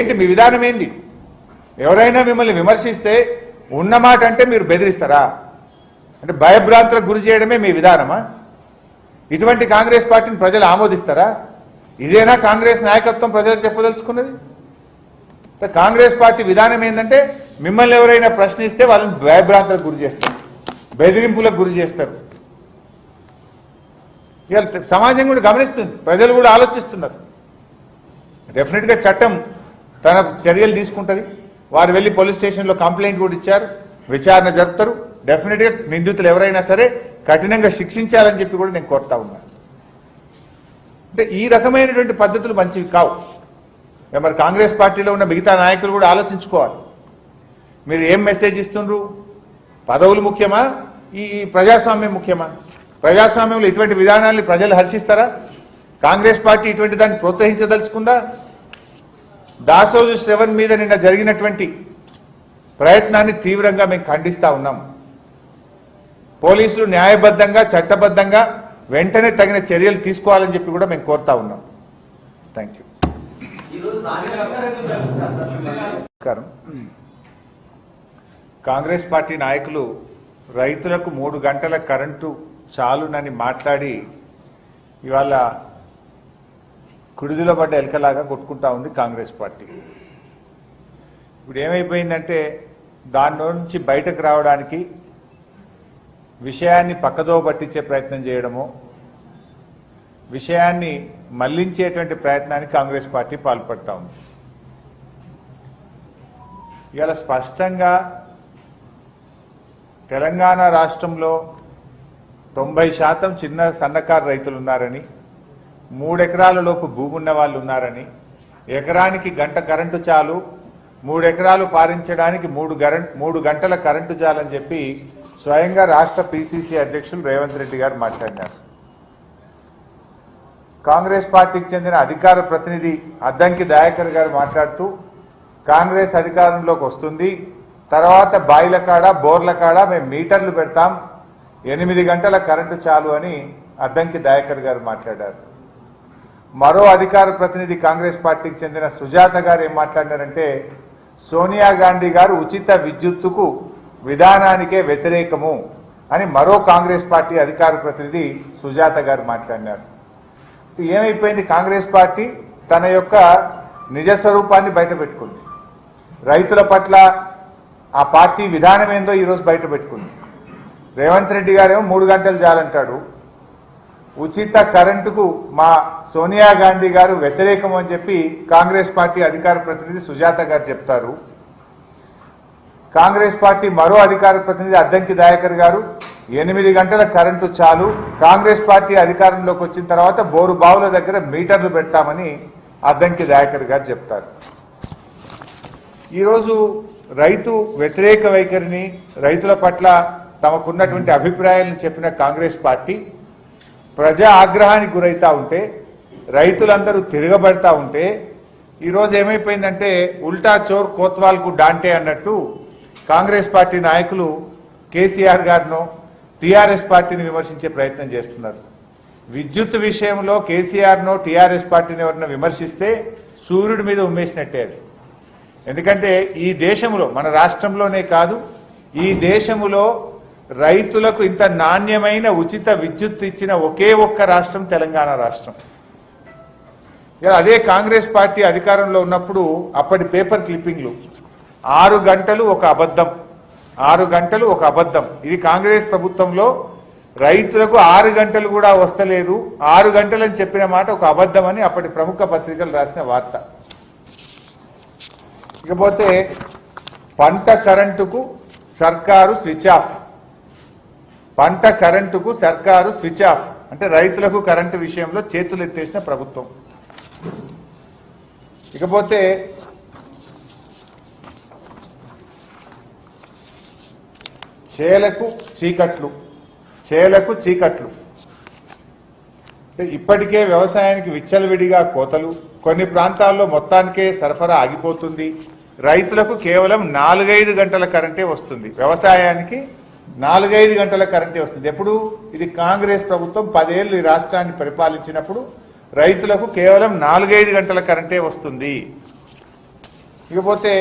ఏంటి? మీ విధానం ఏంది? ఎవరైనా మిమ్మల్ని విమర్శిస్తే ఉన్నమాట అంటే మీరు బెదిరిస్తారా? అంటే భయభ్రాంతులకు గురి చేయడమే మీ విధానమా? ఇటువంటి కాంగ్రెస్ పార్టీని ప్రజలు ఆమోదిస్తారా? ఇదేనా కాంగ్రెస్ నాయకత్వం ప్రజలకు చెప్పదలుచుకున్నది? కాంగ్రెస్ పార్టీ విధానం ఏంటంటే మిమ్మల్ని ఎవరైనా ప్రశ్నిస్తే వాళ్ళని భయభ్రాంతులకు గురి చేస్తారు. బెదిరింపులకు గురి చేస్తారు. ఇవాళ సమాజం కూడా గమనిస్తుంది. ప్రజలు కూడా ఆలోచిస్తున్నారు. డెఫినెట్గా చట్టం తన చర్యలు తీసుకుంటుంది. వారు వెళ్ళి పోలీస్ స్టేషన్లో కంప్లైంట్ కూడా ఇచ్చారు. విచారణ జరుపుతారు. డెఫినెట్గా నిందితులు ఎవరైనా సరే కఠినంగా శిక్షించాలని చెప్పి కూడా నేను కోరుతా ఉన్నాను అంటే ఈ రకమైనటువంటి పద్ధతులు మంచివి కావు. మరి కాంగ్రెస్ పార్టీలో ఉన్న మిగతా నాయకులు కూడా ఆలోచించుకోవాలి. మీరు ఏం మెసేజ్ ఇస్తుండ్రు? పదవులు ముఖ్యమా? ఈ ప్రజాస్వామ్యం ముఖ్యమా? ప్రజాస్వామ్యంలో ఇటువంటి విధానాల్ని ప్రజలు హర్షిస్తారా? కాంగ్రెస్ పార్టీ ఇటువంటి దాన్ని ప్రోత్సహించదలుచుకుందా? దాసోజు సెవెన్ మీద నిన్న జరిగినటువంటి ప్రయత్నాన్ని తీవ్రంగా మేము ఖండిస్తా ఉన్నాం. పోలీసులు న్యాయబద్ధంగా చట్టబద్ధంగా వెంటనే తగిన చర్యలు తీసుకోవాలని చెప్పి కూడా మేము కోరుతా ఉన్నాం. థ్యాంక్ యూ కాంగ్రెస్ పార్టీ నాయకులు రైతులకు మూడు గంటల కరెంటు చాలునని మాట్లాడి ఇవాళ కుడిదిలో పడ్డ ఎలకలాగా కొట్టుకుంటా ఉంది కాంగ్రెస్ పార్టీ. ఇప్పుడు ఏమైపోయిందంటే దాని నుంచి బయటకు రావడానికి విషయాన్ని పక్కదో పట్టించే ప్రయత్నం చేయడము విషయాన్ని మళ్ళించేటువంటి ప్రయత్నానికి కాంగ్రెస్ పార్టీ పాల్పడతా ఉంది. ఇవాళ స్పష్టంగా తెలంగాణ రాష్ట్రంలో తొంభై శాతం చిన్న సన్నకారు రైతులు ఉన్నారని మూడెకరాల లోపు భూమి ఉన్న వాళ్ళు ఉన్నారని ఎకరానికి గంట కరెంటు చాలు మూడు ఎకరాలు పారించడానికి మూడు గరం మూడు గంటల కరెంటు చాలని చెప్పి స్వయంగా రాష్ట్ర పిసిసి అధ్యక్షులు రేవంత్ రెడ్డి గారు మాట్లాడినారు. కాంగ్రెస్ పార్టీకి చెందిన అధికార ప్రతినిధి అద్దంకి దయాకర్ గారు మాట్లాడుతూ కాంగ్రెస్ అధికారంలోకి వస్తుంది తర్వాత బాయిల కాడ బోర్ల కాడ మేము మీటర్లు పెడతాం ఎనిమిది గంటల కరెంటు చాలు అని అద్దంకి దయాకర్ గారు మాట్లాడారు. మరో అధికార ప్రతినిధి కాంగ్రెస్ పార్టీకి చెందిన సుజాత గారు ఏం మాట్లాడినారంటే సోనియా గాంధీ గారు ఉచిత విద్యుత్తుకు విధానానికే వ్యతిరేకము అని మరో కాంగ్రెస్ పార్టీ అధికార ప్రతినిధి సుజాత గారు మాట్లాడినారు. ఏమైపోయింది? కాంగ్రెస్ పార్టీ తన యొక్క నిజ స్వరూపాన్ని బయటపెట్టుకుంది. రైతుల పట్ల ఆ పార్టీ విధానం ఏందో ఈరోజు బయట పెట్టుకుంది రేవంత్ రెడ్డి గారేమో మూడు గంటలు చాలంటాడు ఉచిత కరెంటుకు మా సోనియా గాంధీ గారు వ్యతిరేకం అని చెప్పి కాంగ్రెస్ పార్టీ అధికార ప్రతినిధి సుజాత గారు చెప్తారు. కాంగ్రెస్ పార్టీ మరో అధికార ప్రతినిధి అద్దంకి దాయకర్ గారు ఎనిమిది గంటల కరెంటు చాలు కాంగ్రెస్ పార్టీ అధికారంలోకి వచ్చిన తర్వాత బోరు బావుల దగ్గర మీటర్లు పెట్టామని అద్దంకి దాయకర్ గారు చెప్తారు. ఈరోజు రైతు వ్యతిరేక వైఖరిని రైతుల పట్ల తమకున్నటువంటి అభిప్రాయాలను చెప్పిన కాంగ్రెస్ పార్టీ ప్రజా ఆగ్రహానికి గురవుతా ఉంటే రైతులందరూ తిరగబడతా ఉంటే ఈరోజు ఏమైపోయిందంటే ఉల్టా చోర్ కోత్వాల్కు డాంటే అన్నట్టు కాంగ్రెస్ పార్టీ నాయకులు కేసీఆర్ గారినో టీఆర్ఎస్ పార్టీని విమర్శించే ప్రయత్నం చేస్తున్నారు. విద్యుత్ విషయంలో కేసీఆర్నో టీఆర్ఎస్ పార్టీని ఎవరైనా విమర్శిస్తే సూర్యుడి మీద ఉమ్మేసినట్టే అది. ఎందుకంటే ఈ దేశంలో మన రాష్ట్రంలోనే కాదు ఈ దేశములో రైతులకు ఇంత నాణ్యమైన ఉచిత విద్యుత్ ఇచ్చిన ఒకే ఒక్క రాష్ట్రం తెలంగాణ రాష్ట్రం. అదే కాంగ్రెస్ పార్టీ అధికారంలో ఉన్నప్పుడు అప్పటి పేపర్ క్లిప్పింగ్లు. ఆరు గంటలు ఒక అబద్ధం. ఆరు గంటలు ఒక అబద్ధం. ఇది కాంగ్రెస్ ప్రభుత్వంలో రైతులకు ఆరు గంటలు కూడా వస్తలేదు. ఆరు గంటలని చెప్పిన మాట ఒక అబద్ధం అని అప్పటి ప్రముఖ పత్రికలు రాసిన వార్త. ఇకపోతే పంట కరెంటుకు సర్కారు స్విచ్ ఆఫ్. పంట కరెంటుకు సర్కారు స్విచ్ ఆఫ్. అంటే రైతులకు కరెంటు విషయంలో చేతులు ఎత్తేసిన ప్రభుత్వం. ఇకపోతే చేలకు చీకట్లు. చేలకు చీకట్లు. ఇప్పటికే వ్యవసాయానికి విచ్చలవిడిగా కోతలు కొన్ని ప్రాంతాల్లో మొత్తానికే సరఫరా ఆగిపోతుంది. రైతులకు కేవలం నాలుగైదు గంటల కరెంటే వస్తుంది. వ్యవసాయానికి నాలుగైదు గంటల కరెంటే వస్తుంది. ఎప్పుడు? ఇది కాంగ్రెస్ ప్రభుత్వం పదేళ్ళు ఈ రాష్ట్రాన్ని పరిపాలించినప్పుడు రైతులకు కేవలం నాలుగైదు గంటల కరెంటే వస్తుంది. ఇకపోతే